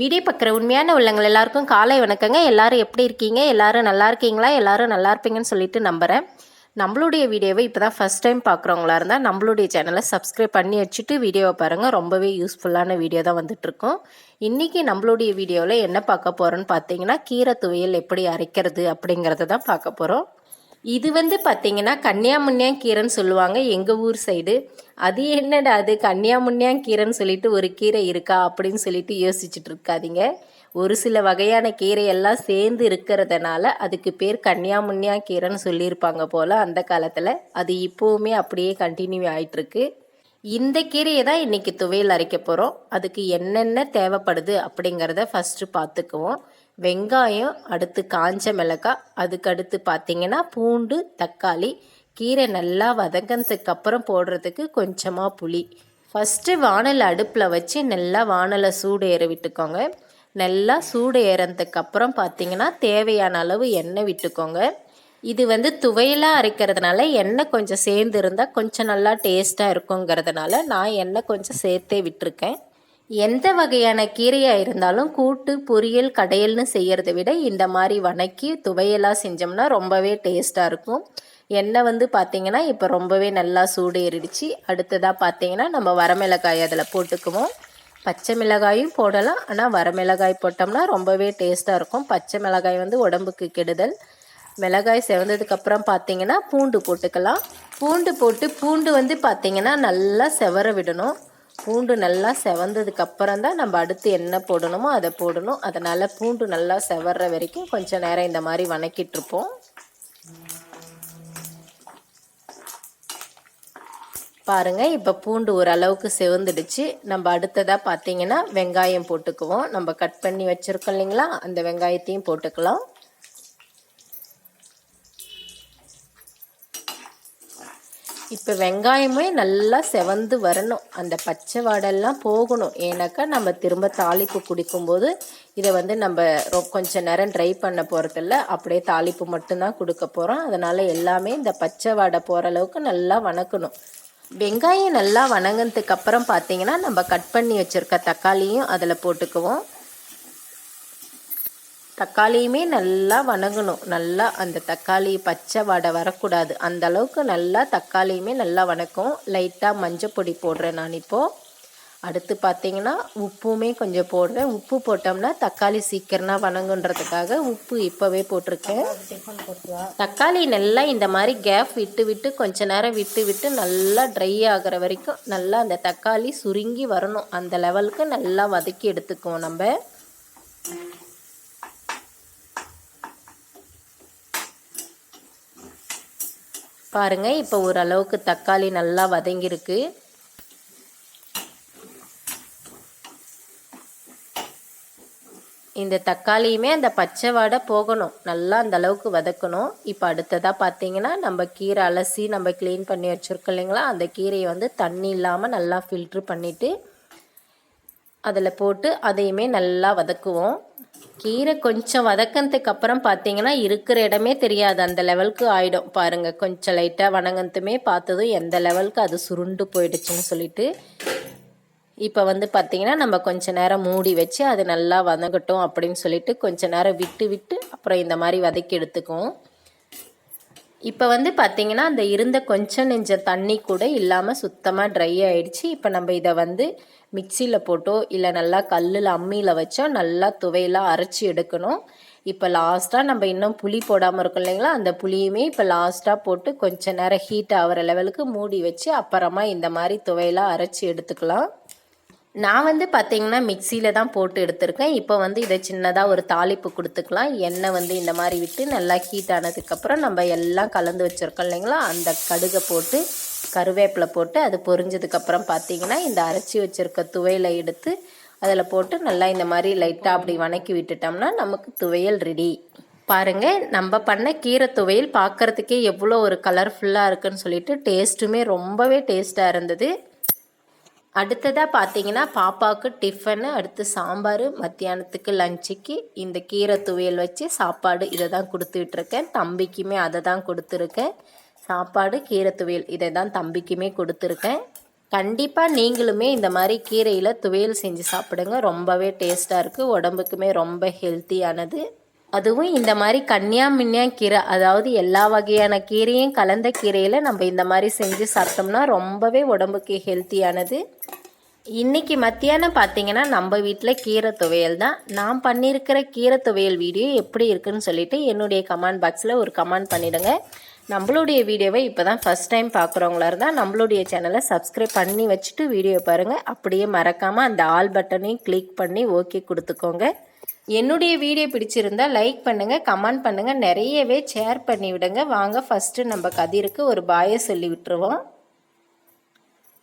Video பார்க்குற உண்மையான உள்ளங்கள். எல்லாருக்கும் காலை வணக்கங்க. எல்லாரும் எப்படி இருக்கீங்க? எல்லாரும் நல்லா இருக்கீங்களா? எல்லாரும் நல்லா இருப்பீங்கன்னு சொல்லிட்டு நம்புகிறேன் நம்மளுடைய வீடியோவை இப்போ தான் ஃபஸ்ட் டைம் பார்க்குறவங்களா இருந்தால் நம்மளுடைய சேனலை சப்ஸ்கிரைப் பண்ணி வச்சுட்டு வீடியோவை பாருங்கள் ரொம்பவே யூஸ்ஃபுல்லான வீடியோ தான் வந்துட்டுருக்கோம். இன்றைக்கி நம்மளுடைய வீடியோவில் என்ன பார்க்க போகிறோன்னு பார்த்தீங்கன்னா கீரை துவையல் எப்படி அரைக்கிறது அப்படிங்கிறத தான் பார்க்க போகிறோம் இது வந்து பார்த்தீங்கன்னா கன்னியாமுன்னியாங்கீரைன்னு சொல்லுவாங்க எங்கள் ஊர் சைடு. அது என்னடா அது? கன்னியாமுன்னியாங்கீரைன்னு சொல்லிட்டு ஒரு கீரை இருக்கா அப்படின்னு சொல்லிட்டு யோசிச்சுட்டு இருக்காதிங்க. ஒரு சில வகையான கீரையெல்லாம் சேர்ந்து இருக்கிறதுனால அதுக்கு பேர் கன்னியாமுன்னியாங்கீரைன்னு சொல்லியிருப்பாங்க போல் அந்த காலத்தில். அது இப்போவுமே அப்படியே கண்டினியூ ஆகிட்டுருக்கு இந்த கீரையை தான் இன்றைக்கி துவையல் அரைக்க போகிறோம் அதுக்கு என்னென்ன தேவைப்படுது அப்படிங்கிறத ஃபஸ்ட்டு பார்த்துக்குவோம். வெங்காயம் அடுத்து காஞ்ச மிளகாய் அதுக்கடுத்து பார்த்தீங்கன்னா பூண்டு தக்காளி கீரை நல்லா வதங்கினதுக்கு அப்புறம் போடுறதுக்கு கொஞ்சமாக புளி. ஃபஸ்ட்டு வானல் அடுப்பில் வச்சு நல்லா வானலை சூடு ஏற விட்டுக்கோங்க. நல்லா சூடு ஏறதுக்கு அப்புறம் பார்த்தீங்கன்னா தேவையான அளவு எண்ணெய் விட்டுக்கோங்க. இது வந்து துவையலாக அரைக்கிறதுனால எண்ணெய் கொஞ்சம் சேர்ந்து இருந்தால் கொஞ்சம் நல்லா டேஸ்ட்டாக இருக்குங்கிறதுனால நான் எண்ணெய் கொஞ்சம் சேர்த்தே விட்டுருக்கேன். எந்த வகையான கீரையாக இருந்தாலும் கூட்டு பொரியல் கடையல்னு செய்கிறத விட இந்த மாதிரி வணக்கி துவையலாக செஞ்சோம்னா ரொம்பவே டேஸ்ட்டாக இருக்கும். எண்ணெய் வந்து பார்த்திங்கன்னா இப்போ ரொம்பவே நல்லா சூடு ஏறிடுச்சு. அடுத்ததாக பார்த்தீங்கன்னா நம்ம வரமிளகாய் அதில் போட்டுக்குவோம். பச்சை மிளகாயும் போடலாம். ஆனால் வரமிளகாய் போட்டோம்னா ரொம்பவே டேஸ்ட்டாக இருக்கும். பச்சை மிளகாய் வந்து உடம்புக்கு கெடுதல். மிளகாய் செவந்ததுக்கப்புறம் பார்த்தீங்கன்னா பூண்டு போட்டுக்கலாம். பூண்டு போட்டு பூண்டு வந்து பார்த்திங்கன்னா நல்லா செவர விடணும். பூண்டு நல்லா செவந்ததுக்கு அப்புறம் தான் நம்ம அடுத்து என்ன போடணுமோ அதை போடணும். அதனால் பூண்டு நல்லா செவர்ற வரைக்கும் கொஞ்சம் நேரம் இந்த மாதிரி வணக்கிட்டுருப்போம். பாருங்கள் இப்போ பூண்டு ஓரளவுக்கு செவந்துடுச்சு. நம்ம அடுத்ததாக பார்த்தீங்கன்னா வெங்காயம் போட்டுக்குவோம். நம்ம கட் பண்ணி வச்சுருக்கோம் இல்லைங்களா? அந்த வெங்காயத்தையும் போட்டுக்கலாம். இப்போ வெங்காயமே நல்லா செவந்து வரணும். அந்த பச்சை வாடெல்லாம் போகணும். ஏன்னாக்கா நம்ம திரும்ப தாளிப்பு குடிக்கும்போது இதை வந்து நம்ம ரொ கொஞ்சம் நேரம் ட்ரை பண்ண போகிறதில்ல அப்படியே தாளிப்பு மட்டும்தான் கொடுக்க போகிறோம் அதனால் எல்லாமே இந்த பச்சை வாடை போகிற அளவுக்கு நல்லா வணக்கணும். வெங்காயம் நல்லா வணங்கினதுக்கு அப்புறம் பார்த்தீங்கன்னா நம்ம கட் பண்ணி வச்சுருக்க தக்காளியும் அதில் போட்டுக்குவோம். தக்காளியுமே நல்லா வணங்கணும். நல்லா அந்த தக்காளி பச்சை வடை வரக்கூடாது. அந்த அளவுக்கு நல்லா தக்காளியுமே நல்லா வணக்கும். லைட்டாக மஞ்சள் பொடி போடுறேன் நான் இப்போது அடுத்து பார்த்தீங்கன்னா உப்புமே கொஞ்சம் போடுறேன். உப்பு போட்டோம்னா தக்காளி சீக்கிரமாக வணங்குன்றதுக்காக உப்பு இப்போவே போட்டிருக்கேன். தக்காளி நல்லா இந்த மாதிரி கேப் விட்டு விட்டு கொஞ்ச நேரம் விட்டு விட்டு நல்லா ட்ரை ஆகிற வரைக்கும் நல்லா அந்த தக்காளி சுருங்கி வரணும். அந்த லெவலுக்கு நல்லா வதக்கி எடுத்துக்குவோம் நம்ம. பாருங்கள் இப்போ ஓரளவுக்கு தக்காளி நல்லா வதங்கியிருக்கு. இந்த தக்காளியுமே அந்த பச்சை வாடை போகணும். நல்லா அந்த அளவுக்கு வதக்கணும். இப்போ அடுத்ததாக பார்த்தீங்கன்னா நம்ம கீரை அலசி நம்ம க்ளீன் பண்ணி வச்சுருக்கோம் இல்லைங்களா? அந்த கீரையை வந்து தண்ணி இல்லாமல் நல்லா ஃபில்ட்ரு பண்ணிவிட்டு அதில் போட்டு அதையுமே நல்லா வதக்குவோம். கீரை கொஞ்சம் வதக்கினதுக்கு அப்புறம் பார்த்தீங்கன்னா இருக்கிற இடமே தெரியாது. அந்த லெவலுக்கு ஆகிடும் பாருங்கள் கொஞ்சம் லைட்டாக வணங்கத்துமே பார்த்ததும் எந்த லெவலுக்கு அது சுருண்டு போயிடுச்சுன்னு சொல்லிட்டு. இப்போ வந்து பார்த்திங்கன்னா நம்ம கொஞ்சம் நேரம் மூடி வச்சு அது நல்லா வதங்கட்டும் அப்படின்னு சொல்லிட்டு கொஞ்சம் நேரம் விட்டு விட்டு அப்புறம் இந்த மாதிரி வதக்கி எடுத்துக்குவோம். இப்போ வந்து பார்த்திங்கன்னா அந்த இருந்த கொஞ்சம் நெஞ்ச தண்ணி கூட இல்லாமல் சுத்தமாக ட்ரை ஆயிடுச்சு. இப்போ நம்ம இதை வந்து மிக்சியில் போட்டோ இல்லை நல்லா கல்லில் அம்மியில் வச்சோ நல்லா துவையெல்லாம் அரைச்சி எடுக்கணும். இப்போ லாஸ்ட்டாக நம்ம இன்னும் புளி போடாமல் இருக்கோம் இல்லைங்களா? அந்த புளியுமே இப்போ லாஸ்ட்டாக போட்டு கொஞ்சம் நேரம் ஹீட் ஆகிற லெவலுக்கு மூடி வச்சு அப்புறமா இந்த மாதிரி துவையெல்லாம் அரைச்சி எடுத்துக்கலாம். நான் வந்து பார்த்திங்கன்னா மிக்சியில் தான் போட்டு எடுத்திருக்கேன். இப்போ வந்து இதை சின்னதாக ஒரு தாளிப்பு கொடுத்துக்கலாம். எண்ணெய் வந்து இந்த மாதிரி விட்டு நல்லா ஹீட் ஆனதுக்கப்புறம் நம்ம எல்லாம் கலந்து வச்சுருக்கோம் இல்லைங்களா? அந்த கடுகை போட்டு கருவேப்பிலை போட்டு அது பொரிஞ்சதுக்கப்புறம் பார்த்தீங்கன்னா இந்த அரைச்சி வச்சுருக்க துவையில் எடுத்து அதில் போட்டு நல்லா இந்த மாதிரி லைட்டாக அப்படி வணக்கி விட்டுட்டோம்னா நமக்கு துவையல் ரெடி பாருங்கள் நம்ம பண்ண கீரை துவையல் பார்க்குறதுக்கே எவ்வளோ ஒரு கலர்ஃபுல்லாக இருக்குன்னு சொல்லிட்டு டேஸ்ட்டுமே ரொம்பவே டேஸ்ட்டாக இருந்தது. அடுத்ததாக பார்த்தீங்கன்னா பாப்பாவுக்கு டிஃபனு அடுத்து சாம்பார் மத்தியானத்துக்கு லஞ்சுக்கு இந்த கீரை துவையல் வச்சு சாப்பாடு இதை தான் கொடுத்துட்ருக்கேன். தம்பிக்குமே அதை தான் கொடுத்துருக்கேன். சாப்பாடு கீரை துவையல் இதை தான் தம்பிக்குமே கொடுத்துருக்கேன். கண்டிப்பாக நீங்களுமே இந்த மாதிரி கீரையில் துவையல் செஞ்சு சாப்பிடுங்க. ரொம்பவே டேஸ்ட்டாக இருக்குது உடம்புக்குமே ரொம்ப ஹெல்த்தியானது அதுவும் இந்த மாதிரி கன்னியா மின்னியா கீரை அதாவது எல்லா வகையான கீரையும் கலந்த கீரையில் நம்ம இந்த மாதிரி செஞ்சு சாப்பிட்டோம்னா ரொம்பவே உடம்புக்கு ஹெல்த்தியானது. இன்றைக்கி மத்தியானம் பார்த்தீங்கன்னா நம்ம வீட்டில் கீரை துவையல் தான். நான் பண்ணியிருக்கிற கீரை துவையல் வீடியோ எப்படி இருக்குன்னு சொல்லிட்டு என்னுடைய கமெண்ட் பாக்ஸில் ஒரு கமெண்ட் பண்ணிவிடுங்க நம்மளுடைய வீடியோவை இப்போ தான் ஃபஸ்ட் டைம் பார்க்குறவங்களா இருந்தால் நம்மளுடைய சேனலை சப்ஸ்கிரைப் பண்ணி வச்சுட்டு வீடியோ பாருங்கள் அப்படியே மறக்காமல் அந்த ஆல் பட்டனையும் கிளிக் பண்ணி ஓகே கொடுத்துக்கோங்க. என்னுடைய வீடியோ பிடிச்சிருந்தா லைக் பண்ணுங்கள் கமெண்ட் பண்ணுங்கள் நிறையவே ஷேர் பண்ணி விடுங்க வாங்க ஃபஸ்ட்டு நம்ம கதிருக்கு ஒரு பாயை சொல்லி விட்டுருவோம்.